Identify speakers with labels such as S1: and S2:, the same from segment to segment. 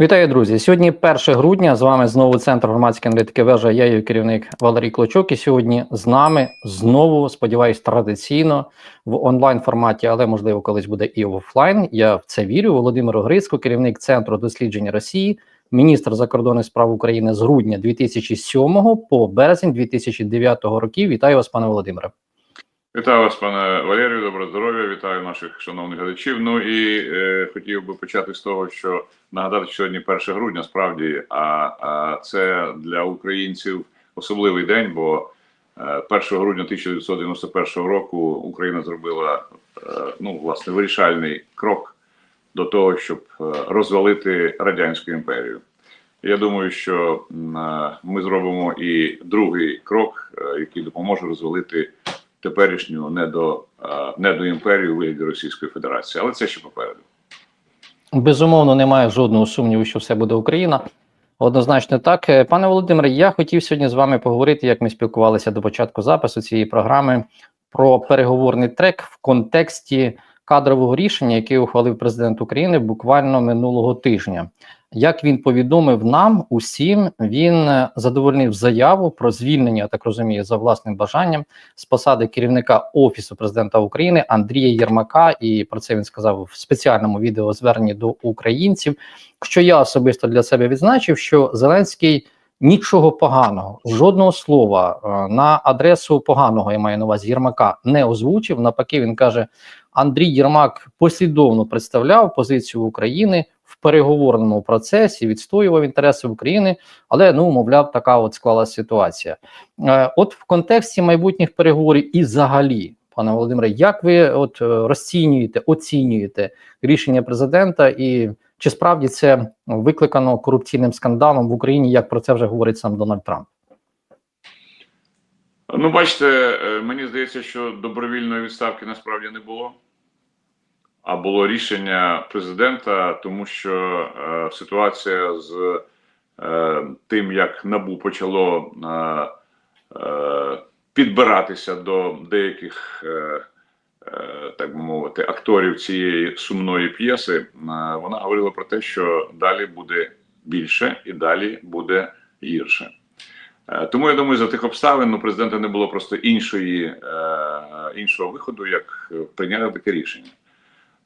S1: Вітаю, друзі! Сьогодні 1 грудня. З вами знову центр громадської аналітики вежа. Я її керівник Валерій Клочок. І сьогодні з нами знову, сподіваюсь, традиційно в онлайн форматі, але можливо колись буде і офлайн. Я в це вірю. Володимир Огрицько, керівник центру досліджень Росії, міністр закордонних справ України з грудня 2007 по березень 2009 років. Вітаю вас, пане Володимире.
S2: Вітаю вас, пане Валерію, доброго здоров'я, вітаю наших шановних глядачів. Ну і е, хотів би почати з того, що нагадати, що сьогодні 1 грудня, справді, а, а це для українців особливий день, бо е, 1 грудня 1991 року Україна зробила е, ну, власне вирішальний крок до того, щоб е, розвалити радянську імперію. Я думаю, що е, ми зробимо і другий крок, е, який допоможе розвалити теперішню недо, е, недоімперію у вигляді Російської Федерації, але це ще попереду.
S1: Безумовно, немає жодного сумніву, що все буде Україна. Однозначно так. Е, Пане Володимире, я хотів сьогодні з вами поговорити, як ми спілкувалися до початку запису цієї програми, про переговорний трек в контексті кадрового рішення, яке ухвалив президент України буквально минулого тижня. Як він повідомив нам усім, він е, задовольнив заяву про звільнення, так розумію, за власним бажанням з посади керівника офісу президента України Андрія Єрмака. І про це він сказав в спеціальному відеозверненні до українців. Що я особисто для себе відзначив, що Зеленський нічого поганого, жодного слова е, на адресу поганого я маю на увазі Єрмака не озвучив. Навпаки, він каже: Андрій Єрмак послідовно представляв позицію України переговорному процесі, відстоював інтереси України, але ну мовляв, така от склалася ситуація. Е, От в контексті майбутніх переговорів і взагалі, пане Володимире, як ви от е, розцінюєте, оцінюєте рішення президента, і чи справді це викликано корупційним скандалом в Україні, як про це вже говорить сам Дональд Трамп?
S2: Ну, бачите, е, мені здається, що добровільної відставки насправді не було. А було рішення президента, тому що е, ситуація з е, тим, як набу почало е, е, підбиратися до деяких, е, е, так би мовити, акторів цієї сумної п'єси, е, вона говорила про те, що далі буде більше і далі буде гірше. Е, Тому я думаю, за тих обставин у президента не було просто іншої, е, іншого виходу, як прийняти таке рішення.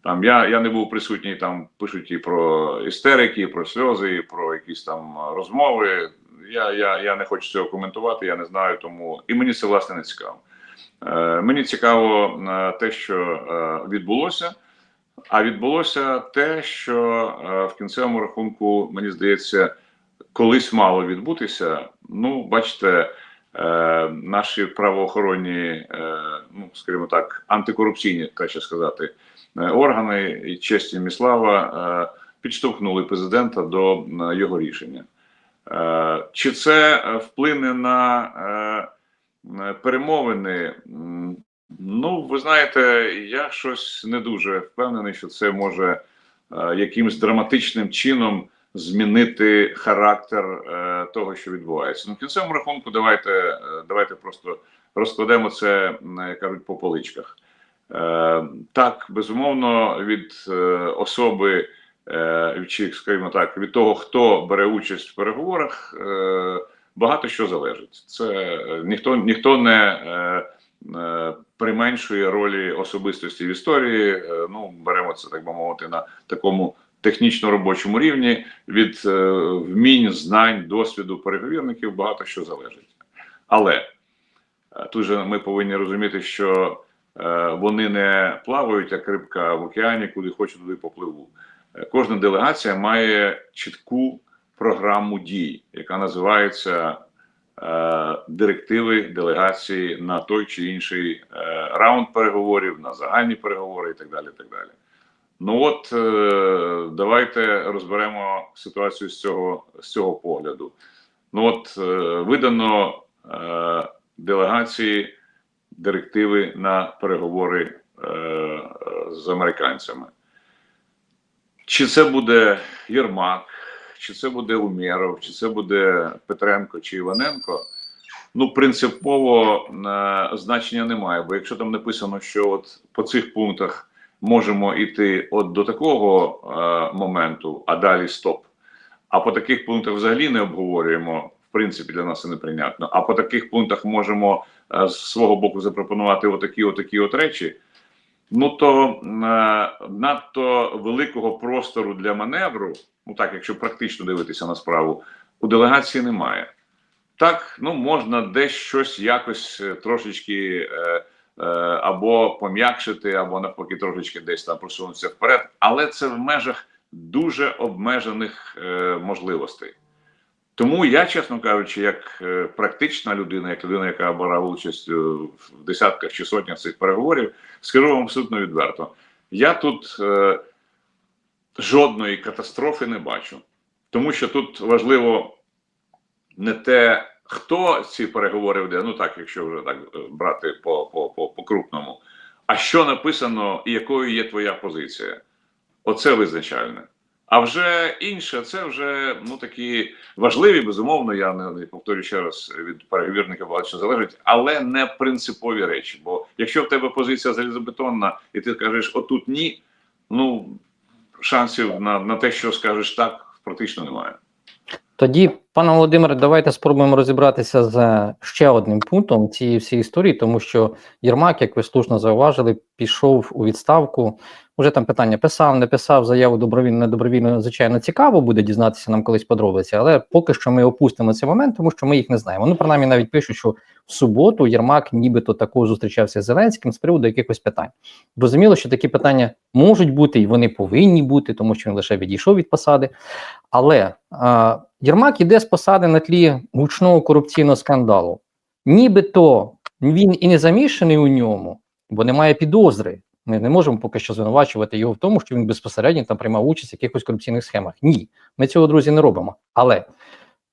S2: Там я, я не був присутній, там пишуть і про істерики, і про сльози, і про якісь там розмови. Я, я, я не хочу цього коментувати, я не знаю, тому і мені це власне не цікаво. Е, мені цікаво е, те, що е, відбулося. А відбулося те, що е, в кінцевому рахунку, мені здається, колись мало відбутися. Ну, бачите, е, наші правоохоронні, е, ну скажімо так, антикорупційні, краще сказати, органи і честь і слава е, підштовхнули президента до е, його рішення. Е, чи це е, вплине на е, е, перемовини? Ну, ви знаєте, я щось не дуже впевнений, що це може е, якимось драматичним чином змінити характер е, того, що відбувається. Ну, в кінцевому рахунку, давайте, е, давайте просто розкладемо це, як кажуть, по поличках. Е, так, безумовно, від е, особи, е, чи, скажімо так, від того, хто бере участь в переговорах, багато що залежить. Це ніхто, ніхто не. Применшує ролі особистості в історії. Ну беремо це так би мовити на такому технічно робочому рівні. Від вмінь, знань, досвіду переговірників багато що залежить. Але тут же ми повинні розуміти, що вони не плавають як рибка в океані, куди хочу, туди попливу. Е, Кожна делегація має чітку програму дій, яка називається е, директиви делегації на той чи інший е, раунд переговорів, на загальні переговори і так далі. Так далі. Ну от е, давайте розберемо ситуацію з цього, з цього погляду. Ну от е, видано е, делегації директиви на переговори е, з американцями. Чи це буде Єрмак, чи це буде Умєров, чи це буде Петренко чи Іваненко? Ну, принципово е, значення немає. Бо якщо там написано, що от по цих пунктах можемо йти от до такого е, моменту, а далі стоп, А по таких пунктах взагалі не обговорюємо. Принципі, для нас це неприйнятно. А по таких пунктах можемо е, з свого боку запропонувати отакі, отакі от речі. Ну то е, надто великого простору для маневру, ну так, якщо практично дивитися на справу, у делегації немає. Так, ну можна десь щось якось е, трошечки е, е, або пом'якшити, або навпаки, трошечки десь там просунутися вперед, але це в межах дуже обмежених е, можливостей. Тому я, чесно кажучи, як е, практична людина, як людина, яка брала участь е, в десятках чи сотнях цих переговорів, скажу вам абсолютно відверто. Я тут е, жодної катастрофи не бачу, тому що тут важливо не те, хто ці переговори веде, ну так, якщо вже так е, брати по, крупному, а що написано і якою є твоя позиція. Оце визначальне. А вже інше, це вже ну такі важливі, безумовно. Я не, не повторю ще раз від переговірника багато що залежить, але не принципові речі. Бо якщо в тебе позиція залізобетонна, і ти кажеш отут ні, ну шансів на, на те, що скажеш так, практично немає.
S1: Тоді, пане Володимире, давайте спробуємо розібратися з ще одним пунктом цієї всієї історії, тому що Єрмак, як ви слушно зауважили, пішов у відставку. Уже там питання писав, не писав заяву добровільно, недобровільно, звичайно, цікаво буде дізнатися нам колись подробиці, але поки що ми опустимо цей момент, тому що ми їх не знаємо. Ну, принаймні, навіть пишуть, що в суботу Єрмак нібито також зустрічався з Зеленським з приводу якихось питань. Зрозуміло, що такі питання можуть бути і вони повинні бути, тому що він лише відійшов від посади. Але а, Єрмак іде з посади на тлі гучного корупційного скандалу. Нібито він і не замішаний у ньому, бо немає підозри. Ми не можемо поки що звинувачувати його в тому, що він безпосередньо там приймав участь в якихось корупційних схемах. Ні, ми цього друзі не робимо. Але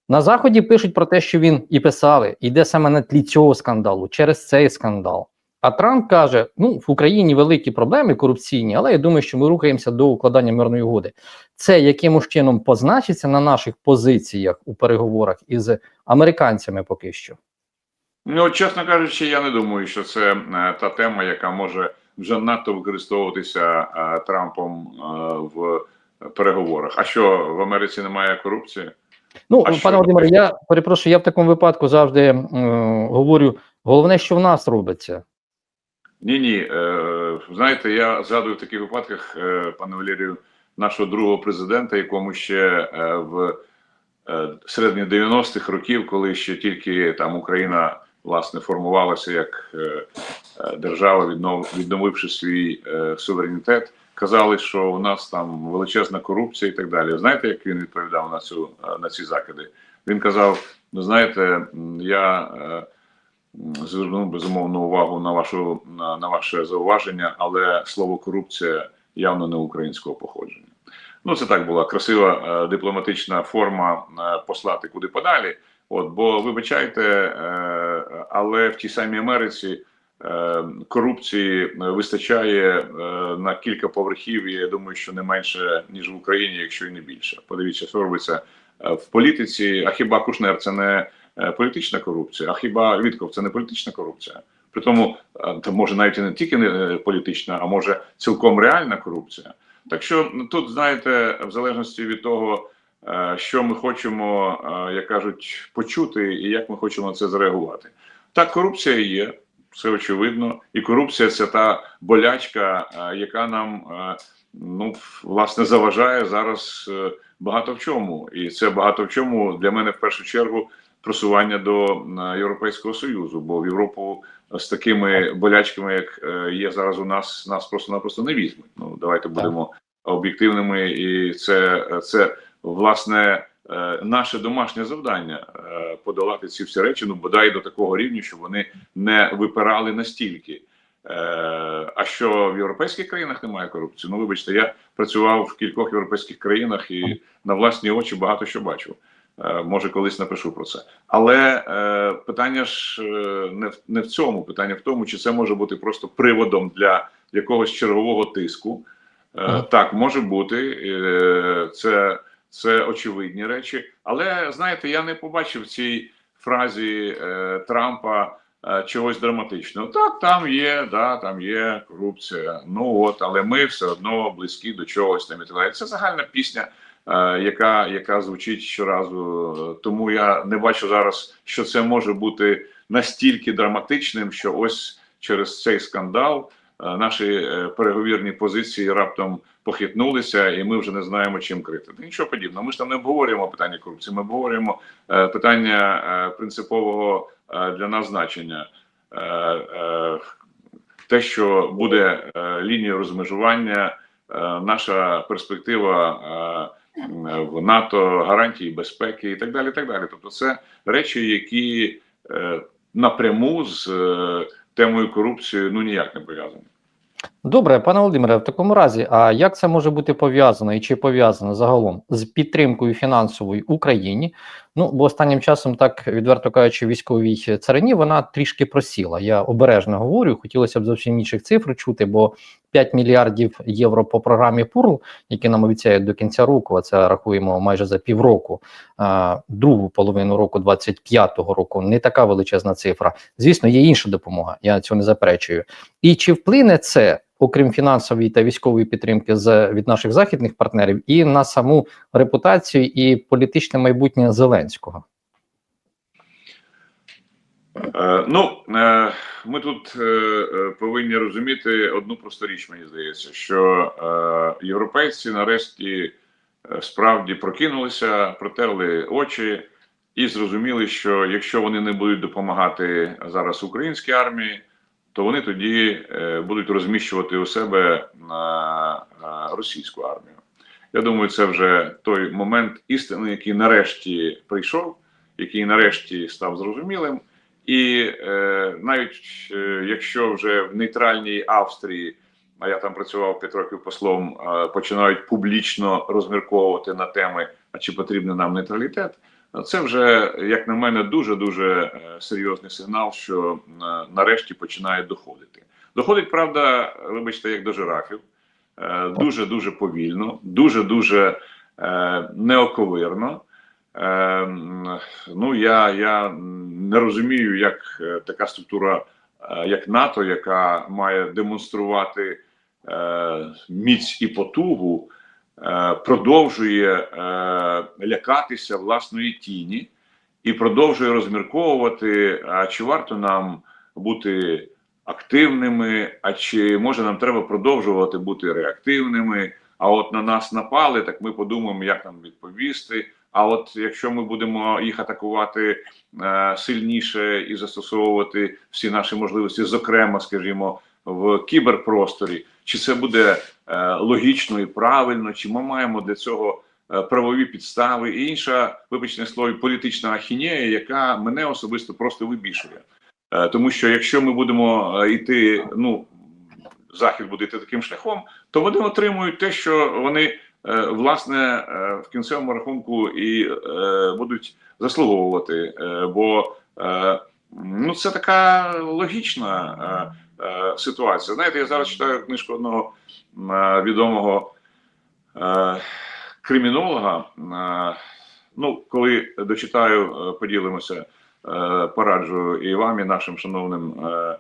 S1: на заході пишуть про те, що він і писали, йде саме на тлі цього скандалу, через цей скандал. А Трамп каже: ну в Україні великі проблеми корупційні, але я думаю, що ми рухаємося до укладання мирної угоди. Це якимось чином позначиться на наших позиціях у переговорах із американцями поки що.
S2: Ну, чесно кажучи, я не думаю, що це е, та тема, яка може вже надто використовуватися Трампом в переговорах. А що в Америці немає корупції?
S1: Ну,
S2: А
S1: пане Володимире, я перепрошую, я в такому випадку завжди е, говорю: головне, що в нас робиться.
S2: Ні, ні. Е, знаєте, я згадую в таких випадках, е, пане Валерію, нашого другого президента, якому ще е, в е, середині 90-х років, коли ще тільки там Україна власне формувалася як е, е, держава, віднов, відновивши свій е, суверенітет, казали, що у нас там величезна корупція і так далі. Знаєте, як він відповідав на цю на ці закиди? Він казав: ну знаєте, я. Звернув безумовно увагу на вашу на, на ваше зауваження, але слово корупція явно не українського походження. Ну це так була красива дипломатична форма послати куди подалі. От бо вибачайте, е, але в тій самій Америці е, корупції вистачає е, на кілька поверхів. І я думаю, що не менше ніж в Україні, якщо і не більше. Подивіться, що робиться в політиці. А хіба Кушнер це не політична корупція? А хіба Вітков це не політична корупція? При тому, та може навіть і не тільки не політична, а може цілком реальна корупція. Так що ну, тут знаєте, в залежності від того, що ми хочемо, е, як кажуть, почути, і як ми хочемо на це зреагувати. Так, корупція є, все очевидно, і корупція це та болячка, е, яка нам е, ну власне заважає зараз е, багато в чому, і це багато в чому для мене в першу чергу просування до е, Європейського союзу, бо в Європу з такими болячками, як е, є зараз у нас, нас просто-напросто не візьмуть. Ну давайте будемо об'єктивними, і це, це власне е, наше домашнє завдання е, подолати ці всі речі, ну бодай до такого рівня, щоб вони не випирали настільки. Е, А що в європейських країнах немає корупції? Ну вибачте, я працював в кількох європейських країнах і на власні очі багато що бачив. Е, Може, колись напишу про це, але е, питання ж не в не в цьому. Питання в тому, чи це може бути просто приводом для якогось чергового тиску. Е, Так, може бути, е, це, це очевидні речі. Але знаєте, я не побачив в цій фразі е, Трампа е, чогось драматичного. Так, там є, да, там є корупція. Ну от, але ми все одно близькі до чогось там і так далі. Це загальна пісня. е, яка, яка звучить щоразу. Тому я не бачу зараз, що це може бути настільки драматичним, що ось через цей скандал е, наші е, переговірні позиції раптом похитнулися, і ми вже не знаємо, чим крити. Нічого подібного. Ми ж там не обговорюємо питання корупції. Ми обговорюємо е, питання е, принципового е, для нас значення. Те, що буде лінією розмежування, наша перспектива в НАТО, гарантії безпеки і так далі. І так далі. Тобто, це речі, які напряму з темою корупції ну ніяк не пов'язані.
S1: Добре, пане Володимире, в такому разі, а як це може бути пов'язано і чи пов'язано загалом з підтримкою фінансової Україні? Ну, бо останнім часом, так відверто кажучи, військовій царині вона трішки просіла. Я обережно говорю, хотілося б зовсім інших цифр чути, бо 5 мільярдів євро по програмі ПУРЛ, які нам обіцяють до кінця року, а це рахуємо майже за півроку, другу половину року 25-го року, не така величезна цифра. Звісно, є інша допомога, я цього не заперечую. І чи вплине це, окрім фінансової та військової підтримки з від наших західних партнерів, і на саму репутацію і політичне майбутнє Зеленського?
S2: Е, ну, е, ми тут е, повинні розуміти одну просту річ, мені здається, що європейці нарешті справді прокинулися, протерли очі і зрозуміли, що якщо вони не будуть допомагати зараз українській армії, то вони тоді будуть розміщувати у себе на російську армію. Я думаю, це вже той момент істини, який нарешті прийшов, який нарешті став зрозумілим. І е, навіть е, якщо вже в нейтральній Австрії, а я там працював 5 років послом, е, починають публічно розмірковувати на теми, а чи потрібен нам нейтралітет, це вже, як на мене, дуже дуже серйозний сигнал, що е, нарешті починає доходити. Доходить, правда, вибачте, як до жирафів, е, дуже дуже повільно, дуже дуже е, неоковирно. Е, ну я, я не розумію, як е, така структура, е, як НАТО, яка має демонструвати е, міць і потугу, продовжує лякатися власної тіні і продовжує розмірковувати, а чи варто нам бути активними, а чи може нам треба продовжувати бути реактивними. А от на нас напали, так ми подумаємо, як нам відповісти. А от якщо ми будемо їх атакувати е, сильніше і застосовувати всі наші можливості, зокрема, скажімо, в кіберпросторі, чи це буде е, логічно і правильно, чи ми маємо для цього е, правові підстави і інша, вибачте слово, політична ахінея, яка мене особисто просто вибішує. Е, тому що якщо ми будемо е, йти, ну захід буде йти таким шляхом, то вони отримують те, що вони власне е, в кінцевому рахунку і е, будуть заслуговувати. Е, бо е, ну це така логічна е, е, ситуація. Знаєте, я зараз читаю книжку одного е, відомого е, кримінолога. Е, ну, коли дочитаю, е, поділимося, е, пораджу і вам, і нашим шановним. Е,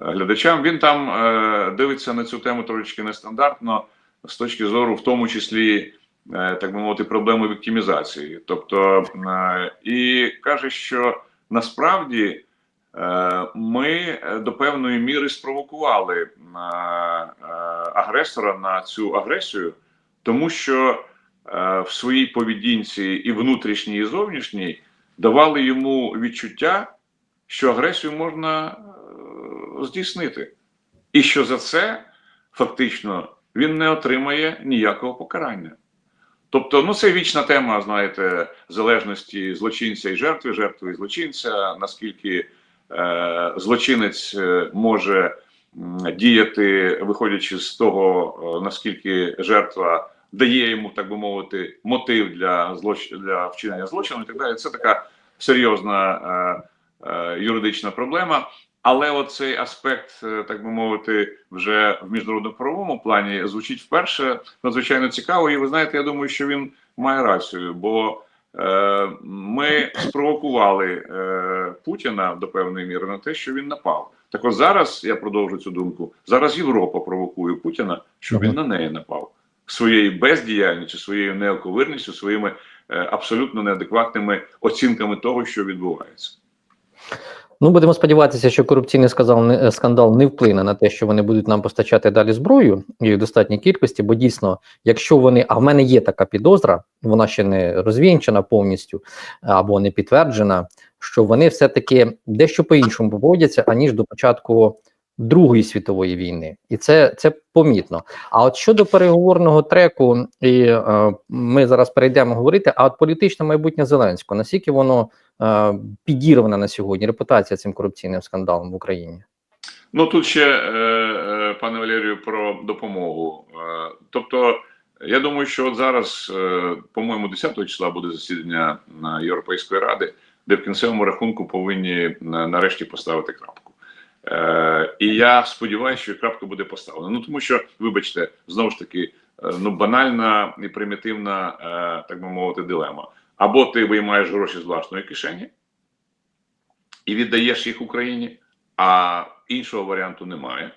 S2: глядачам. Він там е, дивиться на цю тему трошечки нестандартно з точки зору, в тому числі, е, так би мовити, проблеми віктимізації. Тобто, е, і каже, що насправді е, ми до певної міри спровокували агресора на цю агресію, тому що в своїй поведінці і внутрішній, і зовнішній давали йому відчуття, що агресію можна здійснити, і що за це фактично він не отримає ніякого покарання. Тобто, ну це вічна тема, знаєте, залежності злочинця і жертви, жертви і злочинця, наскільки е, злочинець е, може діяти, виходячи з того, е, наскільки жертва дає йому, так би мовити, мотив для злоч... для вчинення злочину і так далі. Це така серйозна е, е, юридична проблема. Але оцей аспект, е, так би мовити, вже в міжнародно-правовому плані звучить вперше надзвичайно цікаво. І ви знаєте, я думаю, що він має рацію, бо е, ми спровокували е, Путіна до певної міри на те, що він напав. Так от зараз я продовжу цю думку. Зараз Європа провокує Путіна, щоб він на неї напав. своєю бездіяльністю, своєю неоковирністю, своїми е, абсолютно неадекватними оцінками того, що відбувається.
S1: Ну, будемо сподіватися, що корупційний не, скандал не вплине на те, що вони будуть нам постачати далі зброю і в достатній кількості, бо дійсно, якщо вони, а в мене є така підозра, вона ще не розвінчена повністю або не підтверджена, що вони все-таки дещо по-іншому поводяться, аніж до початку Другої світової війни, і це це помітно. А от щодо переговорного треку, і е, ми зараз перейдемо говорити. А от політичне майбутнє Зеленського, наскільки воно е, підірвана на сьогодні репутація цим корупційним скандалом в Україні?
S2: Ну тут ще е, е, пане Валерію про допомогу. Е, тобто, я думаю, що от зараз, е, по-моєму, 10 числа буде засідання Європейської ради, де в кінцевому рахунку повинні нарешті поставити крапку. Е, і я сподіваюся, що крапка буде поставлена. Ну тому що, вибачте, знову ж таки, е, ну банальна і примітивна, е, так би мовити, дилема. Або ти виймаєш гроші з власної кишені і віддаєш їх Україні, а іншого варіанту немає.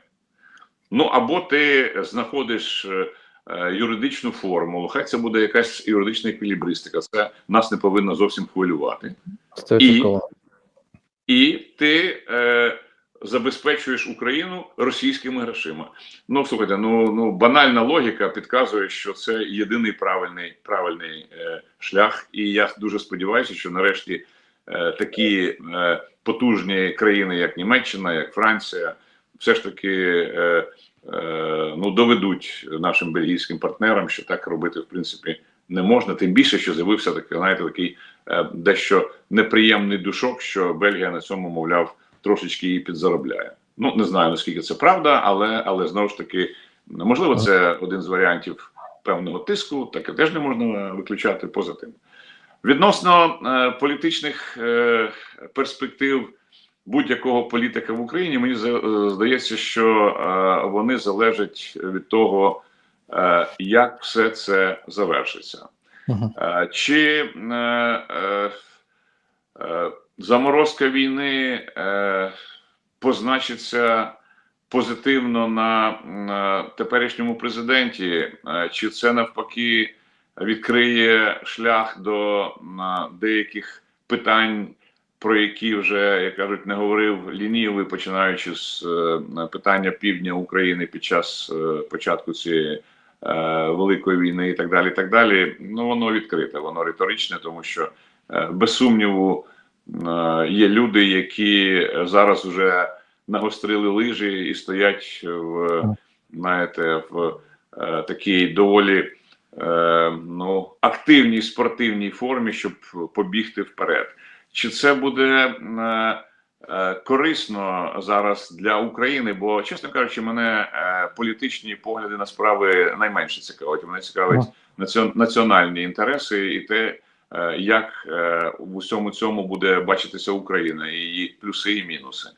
S2: Ну або ти знаходиш е, е, юридичну формулу, хай це буде якась юридична еквілібристика. Це нас не повинно зовсім хвилювати.
S1: Стовідсотково.
S2: І ти е, забезпечуєш Україну російськими грошима. Ну слухайте, ну ну банальна логіка підказує, що це єдиний правильний правильний е, шлях. І я дуже сподіваюся, що нарешті е, такі е, потужні країни, як Німеччина, як Франція, все ж таки е, е, ну доведуть нашим бельгійським партнерам, що так робити в принципі не можна. Тим більше, що з'явився такий, знаєте, такий е, дещо неприємний душок, що Бельгія на цьому, мовляв, трошечки її підзаробляє. Ну не знаю наскільки це правда, але але знову ж таки, можливо, це один з варіантів певного тиску, таке теж не можна виключати поза тим. Відносно е, політичних е, перспектив будь-якого політика в Україні, мені е, здається, що е, вони залежать від того, е, як все це завершиться.
S1: Мгм.
S2: Е, Чи е, е, е, заморозка війни е, позначиться позитивно на, на теперішньому президенті, е, чи це навпаки відкриє шлях до на, деяких питань, про які вже, як кажуть, не говорив лінівий, починаючи з е, питання півдня України під час е, початку цієї е, великої війни і так далі. і так далі. Ну воно відкрите, воно риторичне, тому що е, без сумніву є люди, які зараз вже нагострили лижі і стоять в знаєте, в е, такій доволі е, ну, активній спортивній формі, щоб побігти вперед. Чи це буде е, е, корисно зараз для України? Бо, чесно кажучи, мене е, політичні погляди на справи найменше цікавить. Мене цікавить націон- національні інтереси і те, е, як е, в усьому цьому буде бачитися Україна, її плюси і мінуси.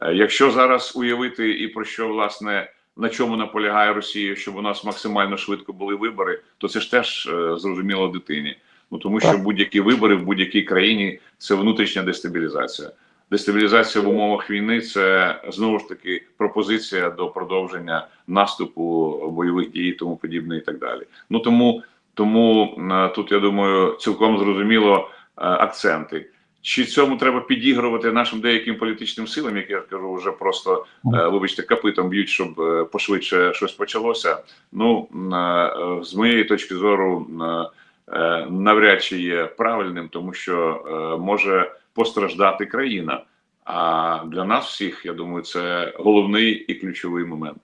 S2: Е, Якщо зараз уявити і про що власне на чому наполягає Росія, щоб у нас максимально швидко були вибори, то це ж теж е, зрозуміло дитині. Ну тому що будь-які вибори в будь-якій країні це внутрішня дестабілізація. Дестабілізація в умовах війни це знову ж таки пропозиція до продовження наступу бойових дій, і тому подібне, і так далі. Ну тому тому е, тут я думаю, цілком зрозуміло е, акценти. Чи цьому треба підігрувати нашим деяким політичним силам, як я кажу, вже просто е, вибачте, капитом б'ють, щоб пошвидше щось почалося. Ну з моєї точки зору, навряд чи є правильним, тому що може постраждати країна. А для нас всіх, я думаю, це головний і ключовий момент.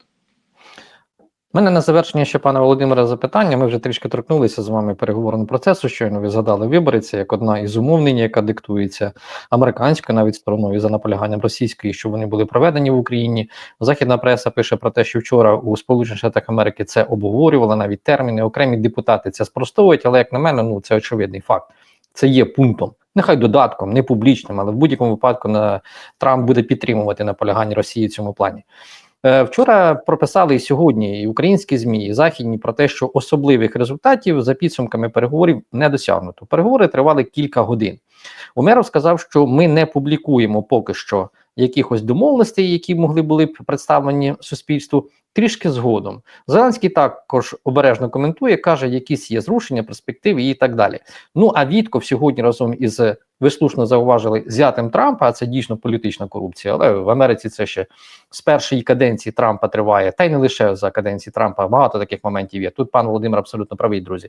S1: У мене на завершення ще пане Володимире запитання. Ми вже трішки торкнулися з вами переговорного процесу. Щойно ви згадали вибори. Це як одна із умовнень, яка диктується американською, навіть стороною за наполяганням російської, що вони були проведені в Україні. Західна преса пише про те, що вчора у Сполучених Штатах Америки це обговорювали навіть терміни. Окремі депутати це спростовують, але як на мене, ну це очевидний факт. Це є пунктом. Нехай додатком, не публічним, але в будь-якому випадку на Трамп буде підтримувати наполягання Росії в цьому плані. Е, Вчора прописали і сьогодні і українські змі, і західні про те, що особливих результатів за підсумками переговорів не досягнуто. Переговори тривали кілька годин. Умеров сказав, що ми не публікуємо поки що якихось домовленостей, які могли були б представлені суспільству, трішки згодом. Зеленський також обережно коментує, каже, якісь є зрушення, перспективи і так далі. Ну а Вітков сьогодні разом із ви слушно зауважили зятем Трампа, а це дійсно політична корупція. Але в Америці це ще з першої каденції Трампа триває, та й не лише за каденції Трампа. Багато таких моментів є. Тут пан Володимир абсолютно правий, друзі.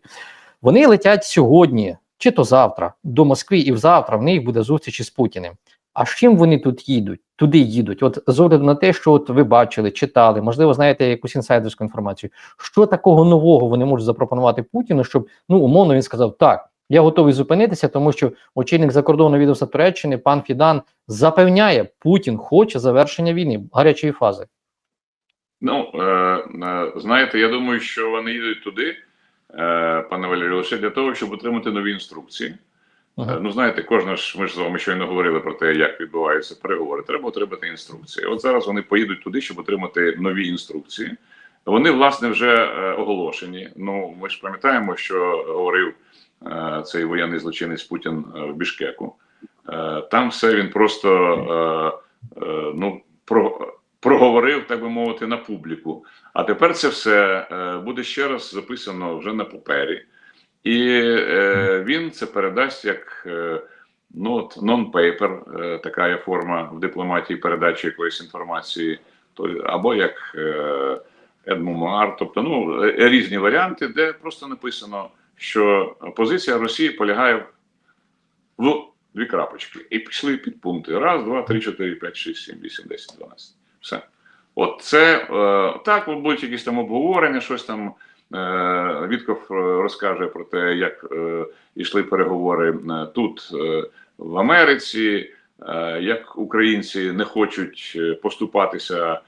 S1: Вони летять сьогодні чи то завтра до Москви, і завтра в них буде зустріч із Путіним. А з чим вони тут їдуть? Туди їдуть. От з огляду на те, що от ви бачили, читали, можливо, знаєте якусь інсайдерську інформацію. Що такого нового вони можуть запропонувати Путіну, щоб ну умовно він сказав так. Я готовий зупинитися, тому що очільник закордонного відомства Туреччини пан Фідан запевняє, Путін хоче завершення війни гарячої фази.
S2: Ну, е, е, знаєте, я думаю, що вони їдуть туди, е, пане Валерію, лише для того, щоб отримати нові інструкції.
S1: Мгм.
S2: Е, Ну, знаєте, кожна ж ми ж з вами щойно говорили про те, як відбуваються переговори. Треба отримати інструкції. От зараз вони поїдуть туди, щоб отримати нові інструкції. Вони, власне, вже е, оголошені. Ну, ми ж пам'ятаємо, що говорив е, цей воєнний злочинець Путін в Бішкеку. Там все він просто ну, про, проговорив, так би мовити, на публіку. А тепер це все буде ще раз записано вже на папері. І е, він це передасть як е, ну, non-paper, е, така є форма в дипломатії передачі якоїсь інформації, то, або як е, едмумуар, тобто ну, е, різні варіанти, де просто написано, що позиція Росії полягає в дві крапочки. І пішли підпункти. Раз, два, три, чотири, п'ять, шість, сім, вісім, десять, дванадцять. Все. От це е, так, от будуть якісь там обговорення, щось там. Е, Вітков е, розкаже про те, як е, йшли переговори тут, в Америці, як українці не хочуть поступатися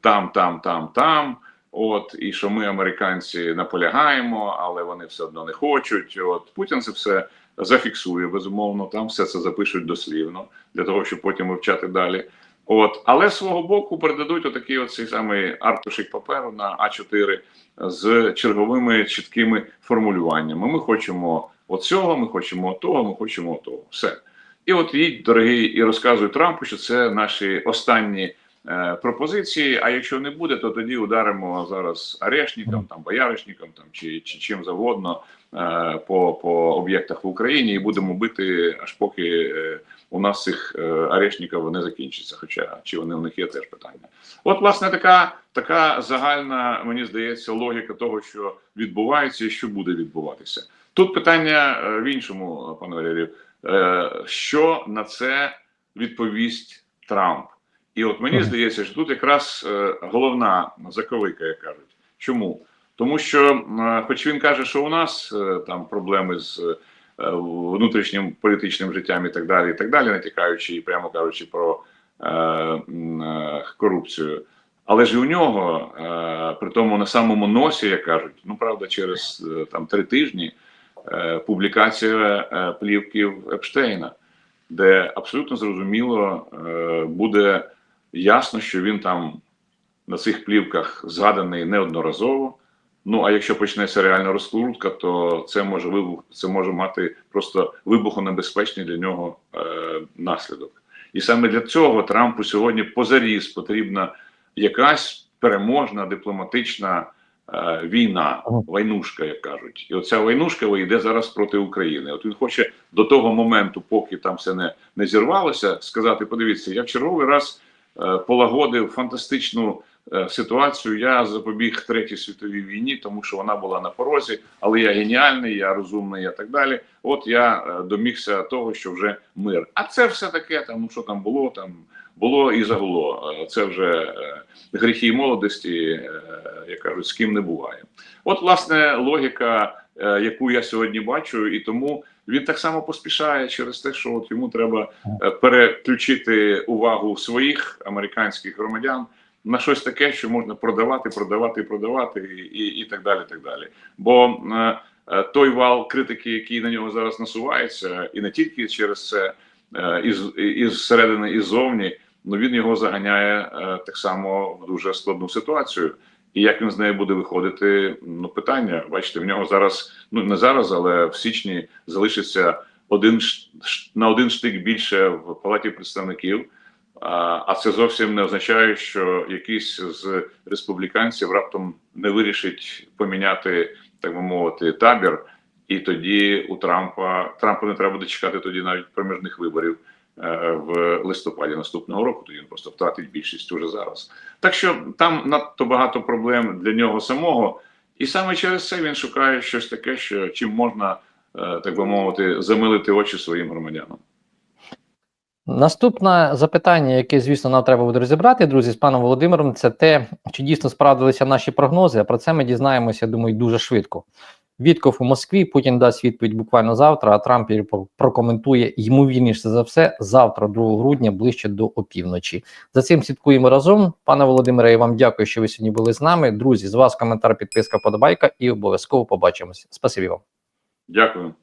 S2: там, там, там, там. От і що ми, американці, наполягаємо, але вони все одно не хочуть. От Путін це все зафіксує безумовно. Там все це запишуть дослівно для того, щоб потім вивчати далі. От, але з свого боку передадуть отакий оцей самий аркушик паперу на А4 з черговими чіткими формулюваннями. Ми хочемо оцього, ми хочемо того, ми хочемо того. Все. І от їдь, дорогий, і розказуй Трампу, що це наші останні е, пропозиції. А якщо не буде, то тоді ударимо зараз арешникам, там бояришникам, там чи, чи чим завгодно по, по об'єктах в Україні, і будемо бити аж поки е, у нас цих е, арешників не закінчиться. Хоча чи вони у них є теж питання. От, власне, така така загальна, мені здається, логіка того, що відбувається і що буде відбуватися. Тут питання е, в іншому, пане Валерію, е, що на це відповість Трамп. І от мені здається, що тут якраз е, головна заковика, як кажуть. Чому? Тому що, е, хоч він каже, що у нас е, там проблеми з е, внутрішнім політичним життям і так далі, і так далі, натякаючи і прямо кажучи про корупцію. Але ж і у нього, при тому на самому носі, як кажуть, ну правда, через там три тижні публікація плівків Епштейна, де абсолютно зрозуміло буде ясно, що він там на цих плівках згаданий неодноразово. Ну а якщо почнеться реальна розкрутка, то це може вибух, це може мати просто вибухонебезпечний для нього е, наслідок. І саме для цього Трампу сьогодні позаріз потрібна якась переможна дипломатична е, війна, войнушка, як кажуть. І оця войнушка йде зараз проти України. От він хоче до того моменту, поки там все не, не зірвалося, сказати: подивіться, я в черговий раз е, полагодив фантастичну ситуацію. Я запобіг третій світовій війні, тому що вона була на порозі, але я геніальний, я розумний, і так далі. От я е, домігся того, що вже мир. А це все таке, там ну що там було, там було і загуло. Е, Це вже е, гріхи молодості, е, як кажуть, з ким не буває. От, власне, логіка, е, яку я сьогодні бачу, і тому він так само поспішає через те, що от йому треба е, переключити увагу своїх американських громадян на щось таке, що можна продавати, продавати, продавати, і, і, і так далі. так далі. Бо е, е, той вал критики, який на нього зараз насувається, і не тільки через це, е, із, із середини і ззовні, ну він його заганяє е, так само в дуже складну ситуацію. І як він з неї буде виходити? Ну питання. Бачите, в нього зараз, ну не зараз, але в січні залишиться один на один штик більше в палаті представників. А це зовсім не означає, що якийсь з республіканців раптом не вирішить поміняти, так би мовити, табір. І тоді у Трампа Трампу не треба буде чекати тоді навіть проміжних виборів е, в листопаді наступного року. Тоді він просто втратить більшість уже зараз. Так що там надто багато проблем для нього самого, і саме через це він шукає щось таке, що чим можна, е, так би мовити, замилити очі своїм громадянам.
S1: Наступне запитання, яке, звісно, нам треба буде розібрати, друзі, з паном Володимиром, це те, чи дійсно справдилися наші прогнози. А про це ми дізнаємося, я думаю, дуже швидко. Вітков у Москві, Путін дасть відповідь буквально завтра, а Трамп прокоментує ймовірніше за все завтра, 2 грудня, ближче до опівночі. За цим слідкуємо разом. Пане Володимире, я вам дякую, що ви сьогодні були з нами. Друзі, з вас коментар, підписка, подобайка і обов'язково побачимося. Спасибі вам.
S2: Дякую.